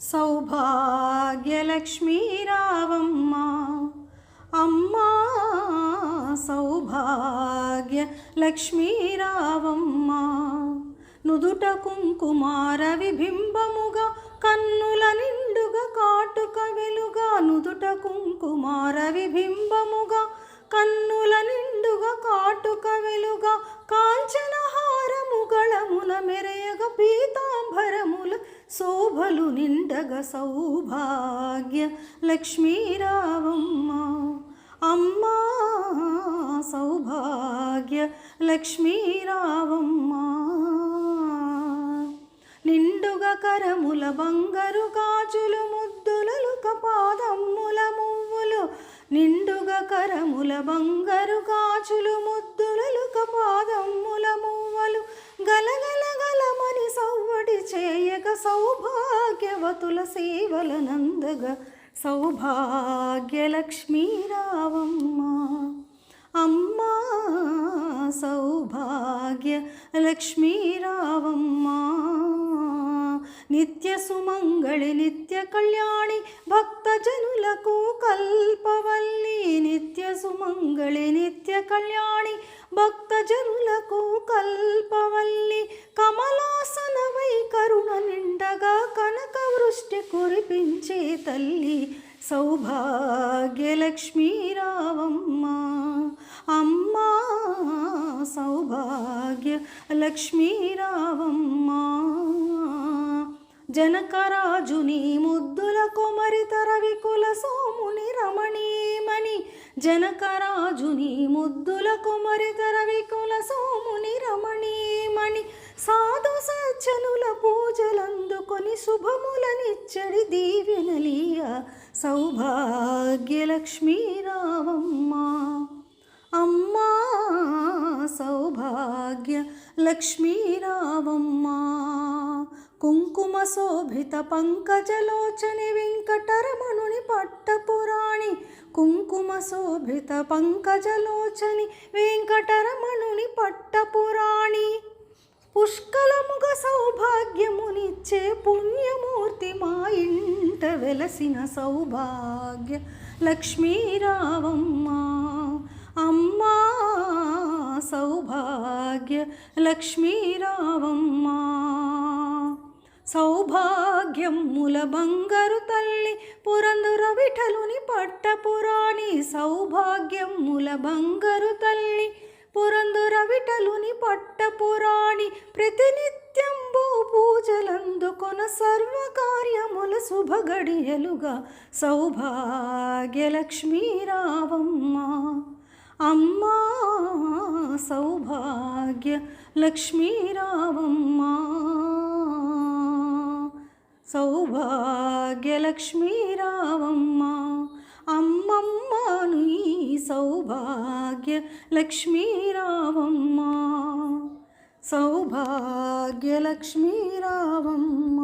సౌభాగ్యలక్ష్మీరావమ్మ. అమ్మా సౌభాగ్య లక్ష్మీరావమ్మ నుదుట కుంకుమార విబింబముగా కన్నుల నిండుగా కాటుక వెలుగా. నుదుట కుంకుమార విబింబముగా కన్నుల నిండుగా కాటుక వెలుగా. కాంచనహారముగళముల మెరే శోభలు నిండగ సౌభాగ్య లక్ష్మీరావమ్మ. అమ్మా సౌభాగ్య లక్ష్మీరావమ్మ. నిండుగ కరముల బంగారు గాజులు ముద్దులలుక పాదమ్ముల మువ్వులు. నిండుగ కరముల బంగారు గాజులు ముద్దులలుక సౌభాగ్యవతుల సేవల నందగ అమ్మా సౌభాగ్య లక్ష్మీరావమ్మ నిత్య సుమంగళి నిత్య కళ్యాణి భక్తజనులకు కల్పవల్లి. నిత్య సుమంగళి నిత్య కళ్యాణి భక్తజనులకు కల్పవల్లి. కమలా కురిపించే తల్లి సౌభాగ్యలక్ష్మీ రావమ్మ అమ్మా సౌభాగ్య లక్ష్మీ రావమ్మ జనకరాజుని ముద్దుల కొమరి తరవికుల సోముని రమణీమణి. జనకరాజుని ముద్దుల కొమరి రవి శుభములనిచ్చడి దీవెనలీయ సౌభాగ్యలక్ష్మీ రావమ్మ అమ్మా సౌభాగ్య లక్ష్మీ రావమ్మ కుంకుమ శోభిత పంకజలోచని వెంకటరమణుని పట్టపురాణి. కుంకుమ శోభిత పంకజలోచని వెంకటరమణుని పట్టపురాణి. పుష్కలముగ సౌభాగ్యమునిచ్చే పుణ్యమూర్తి మా ఇంట వెలసిన సౌభాగ్య లక్ష్మీరావమ్మ. అమ్మా సౌభాగ్య లక్ష్మీరావమ్మ. సౌభాగ్యం సౌభాగ్యముల బంగారు తల్లి పురందుర విఠలుని పట్టపురాణి సౌభాగ్యముల బంగారు తల్లి ప్రతినిత్యంబు పూజలందుకొన సర్వకార్యముల శుభగడియలుగా సౌభాగ్యలక్ష్మీరావమ్మ. అమ్మా సౌభాగ్య లక్ష్మీరావమ్మా సౌభాగ్యలక్ష్మీ అమ్మమ్మను ఈ సౌభాగ్య లక్ష్మీరావమ్మా సౌభాగ్యలక్ష్మీ రావమ్మ